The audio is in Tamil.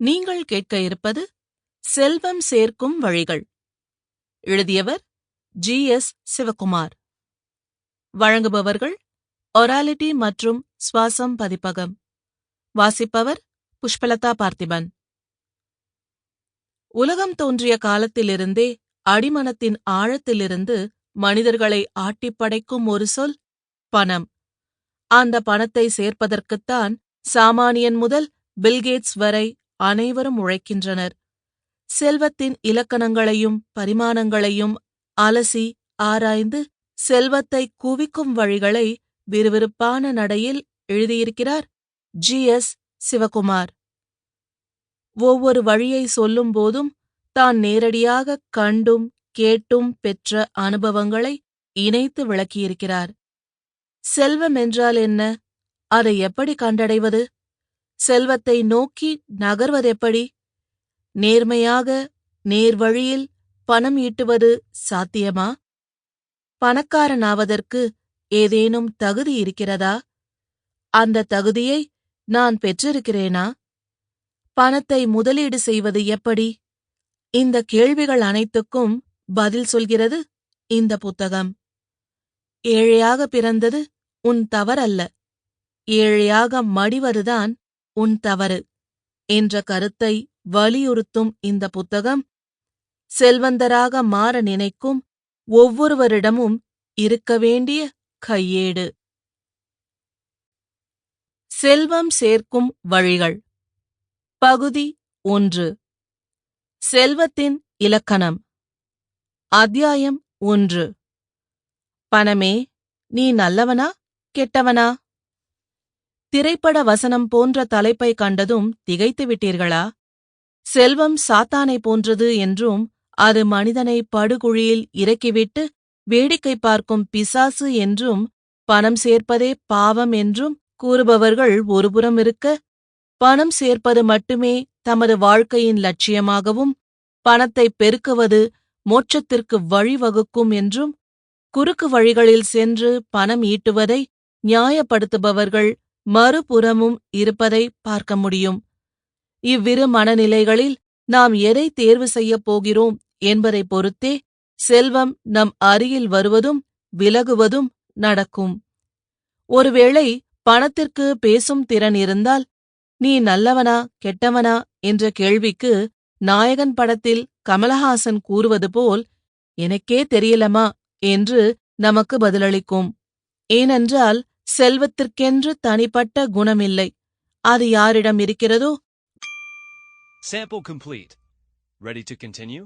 நீங்கள் கேட்க இருப்பது செல்வம் சேர்க்கும் வழிகள். எழுதியவர் ஜி. எஸ். சிவகுமார். வழங்குபவர்கள் ஒராலிட்டி மற்றும் சுவாசம் பதிப்பகம். வாசிப்பவர் புஷ்பலதா பார்த்திபன். உலகம் தோன்றிய காலத்திலிருந்தே அடிமனத்தின் ஆழத்திலிருந்து மனிதர்களை ஆட்டிப்படைக்கும் ஒரு சொல் பணம். அந்த பணத்தை சேர்ப்பதற்குத்தான் சாமானியன் முதல் பில்கேட்ஸ் வரை அனைவரும் உழைக்கின்றனர். செல்வத்தின் இலக்கணங்களையும் பரிமாணங்களையும் அலசி ஆராய்ந்து செல்வத்தை குவிக்கும் வழிகளை விறுவிறுப்பான நடையில் எழுதியிருக்கிறார் ஜி எஸ் சிவகுமார். ஒவ்வொரு வழியை சொல்லும்போதும் தான் நேரடியாக கண்டும் கேட்டும் பெற்ற அனுபவங்களை இணைத்து விளக்கியிருக்கிறார். செல்வம் என்றால் என்ன? அதை எப்படி கண்டடைவது? செல்வத்தை நோக்கி நகர்வதெப்படி? நேர்மையாக நேர்வழியில் பணம் ஈட்டுவது சாத்தியமா? பணக்காரனாவதற்கு ஏதேனும் தகுதி இருக்கிறதா? அந்த தகுதியை நான் பெற்றிருக்கிறேனா? பணத்தை முதலீடு செய்வது எப்படி? இந்த கேள்விகள் அனைத்துக்கும் பதில் சொல்கிறது இந்த புத்தகம். ஏழையாக பிறந்தது உன் தவறல்ல. ஏழையாக மடிவதுதான் உன் தவறு என்ற கருத்தை வலியுறுத்தும் இந்த புத்தகம் செல்வந்தராக மாற நினைக்கும் ஒவ்வொருவரிடமும் இருக்க வேண்டிய கையேடு. செல்வம் சேர்க்கும் வழிகள். பகுதி ஒன்று. செல்வத்தின் இலக்கணம். அத்தியாயம் ஒன்று. பணமே நீ நல்லவனா கெட்டவனா? திரைப்பட வசனம் போன்ற தலைப்பை கண்டதும் திகைத்து விட்டீர்களா செல்வம் சாத்தானை போன்றது என்றும் அது மனிதனை படுகுழியில் இறக்கிவிட்டு வேடிக்கை பார்க்கும் பிசாசு என்றும் பணம் சேர்ப்பதே பாவம் என்றும் கூறுபவர்கள் ஒருபுறம் இருக்க பணம் சேர்ப்பது மட்டுமே தமது வாழ்க்கையின் லட்சியமாகவும் பணத்தை பெருக்குவது மோட்சத்திற்கு வழிவகுக்கும் என்றும் குறுக்கு வழிகளில் சென்று பணம் ஈட்டுவதை நியாயப்படுத்துபவர்கள் மறுபுறமும் இருப்பதை பார்க்க முடியும். இவ்விரு மனநிலைகளில் நாம் எதை தேர்வு செய்யப் போகிறோம் என்பதை பொறுத்தே செல்வம் நம் அருகில் வருவதும் விலகுவதும் நடக்கும். ஒருவேளை பணத்திற்கு பேசும் திறன் இருந்தால் நீ நல்லவனா கெட்டவனா? என்ற கேள்விக்கு நாயகன் படத்தில் கமலஹாசன் கூறுவது போல் எனக்கே தெரியலமா? என்று நமக்கு பதிலளிக்கும். ஏனென்றால் செல்வத்திற்கென்று தனிப்பட்ட குணமில்லை அது யாரிடம் இருக்கிறதோ Sample complete. Ready to continue?